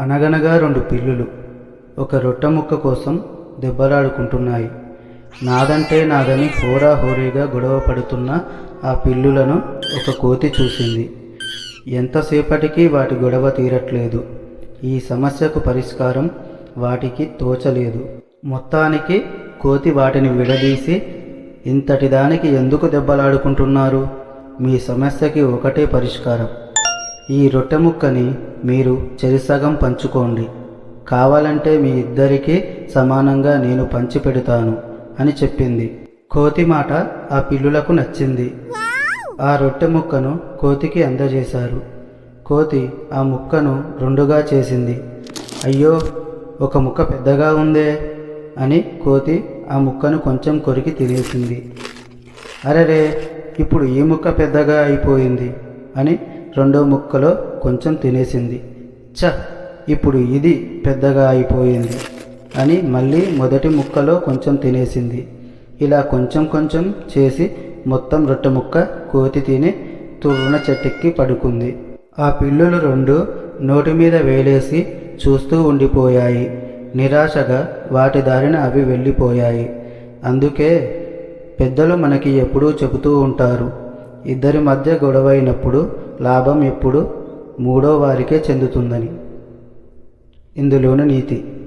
అనగనగా రెండు పిల్లులు ఒక రొట్టె ముక్క కోసం దెబ్బలాడుకుంటున్నాయి. నాదంటే నాదని హోరా హోరీగా గొడవ పడుతున్న ఆ పిల్లులను ఒక కోతి చూసింది. ఎంతసేపటికి వాటి గొడవ తీరట్లేదు. ఈ సమస్యకు పరిష్కారం వాటికి తోచలేదు. మొత్తానికి కోతి వాటిని విడదీసి ఇంతటి దానికి ఎందుకు దెబ్బలాడుకుంటున్నారు? మీ సమస్యకి ఒకటే పరిష్కారం. ఈ రొట్టె ముక్కని మీరు చెరిసగం పంచుకోండి. కావాలంటే మీ ఇద్దరికీ సమానంగా నేను పంచి పెడతాను అని చెప్పింది. కోతి మాట ఆ పిల్లులకు నచ్చింది. ఆ రొట్టె ముక్కను కోతికి అందజేశారు. కోతి ఆ ముక్కను రెండుగా చేసింది. అయ్యో ఒక ముక్క పెద్దగా ఉందే అని కోతి ఆ ముక్కను కొంచెం కొరికి తినేసింది. అరెరే ఇప్పుడు ఈ ముక్క పెద్దగా అయిపోయింది అని రెండో ముక్కలో కొంచెం తినేసింది. చ ఇప్పుడు ఇది పెద్దగా అయిపోయింది అని మళ్ళీ మొదటి ముక్కలో కొంచెం తినేసింది. ఇలా కొంచెం కొంచెం చేసి మొత్తం రొట్టె ముక్క కోతి తిని తుర్రున చెట్టెక్కి పడుకుంది. ఆ పిల్లులు రెండు నోటి మీద వేలేసి చూస్తూ ఉండిపోయాయి. నిరాశగా వాటి దారిన అవి వెళ్ళిపోయాయి. అందుకే పెద్దలు మనకి ఎప్పుడూ చెబుతూ ఉంటారు. ఇద్దరి మధ్య గొడవైనప్పుడు లాభం ఎప్పుడు మూడో వారికే చెందుతుందని. ఇందులోని నీతి.